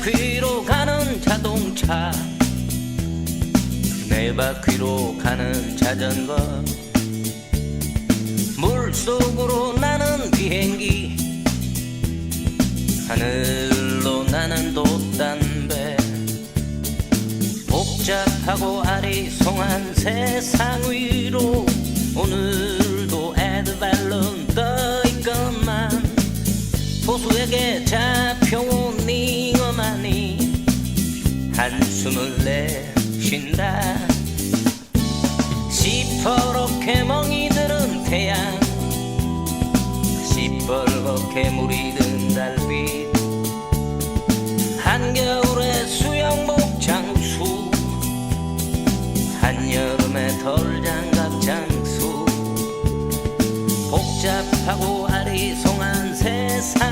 바퀴로 가는 자동차. 네 바퀴로 가는 자전거. 물속으로 나는 비행기. 하늘로 나는 돛담배. 복잡하고 아리송한 세상 위로 오늘도 에드발론 떠 있건만. 보수에게 잡혀온 잉어만이 한숨을 내쉰다. 시퍼렇게 멍이 들은 태양 시뻘겋게 물이 든 달빛. 한겨울의 수영복 장수 한여름의 덜장갑 장수. 복잡하고 아리송한 세상